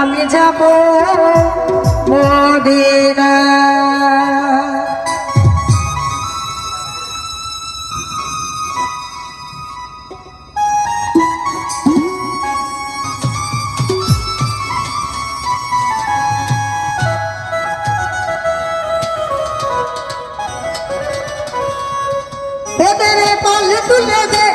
আমি যাব মদিনা। তুলে দে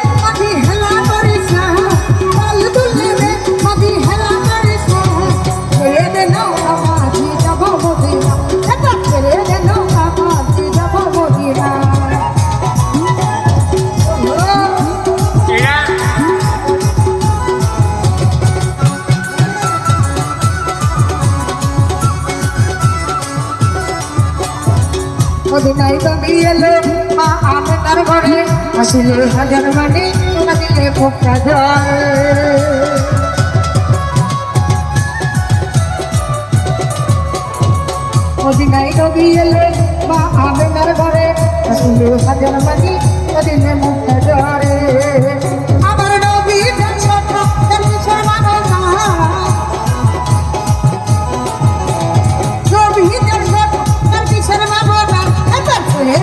মদিনায় তুমি এলো, মা আপনার ঘরে আসিলে হাজার মানে আসিলে মুখটা জল। মদিনায় নবী এলে, মা আমেনার ঘরে আসিলে হাজার মানে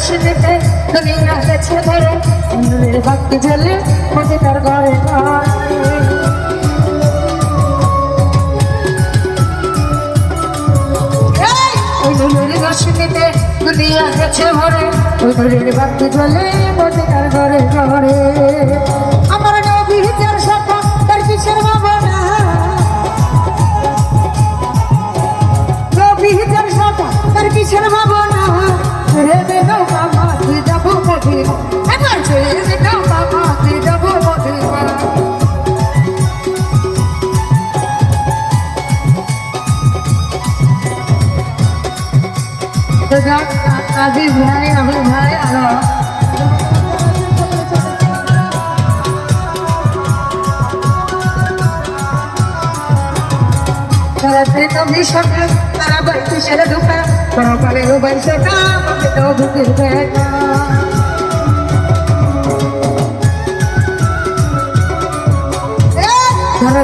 ছেড়ে দে না মামা যে যাব বলি এবার ছেড়ে দে না মামা গেছে ভরে ওই নূরের বাক্তি ঝেলে মদিনার ঘরে ঘরে আমার নবী যার সাথে, তার কিসের ভাবনা রবি যার সাথে, তার কিসের ভাবনা ছেড়ে দে দাও বাবা তুই যাব মদিনা। এবার দে দাও বাবা তুই যাব মদিনা। কাজী ভাই আমি ভাই আরও তারা তো মিশকা তারা বাড়িতে সেরে ঢুকা তারা পারে ও বাড়ি। সেটা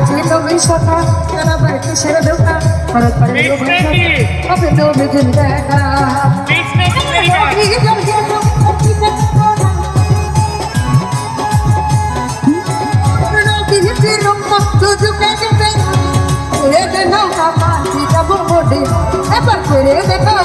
তুই তো মিশকা তারা বাড়িতে সেরে ঢুকা তারা পারে তো দেখা? করে দেখো?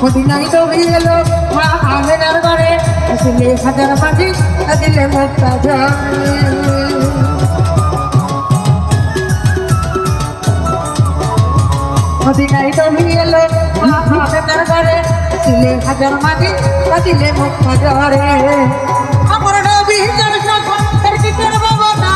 মদিনায় তো এলো মা আমেনার ঘরে আসলে হাজার মাঝি দিলে মুক্তা মদিনায় তো এলো মা আমেনার ঘরে দিলে হাজার মাঝি দিলে মুক্তা ঝরে আমার নবী কি না।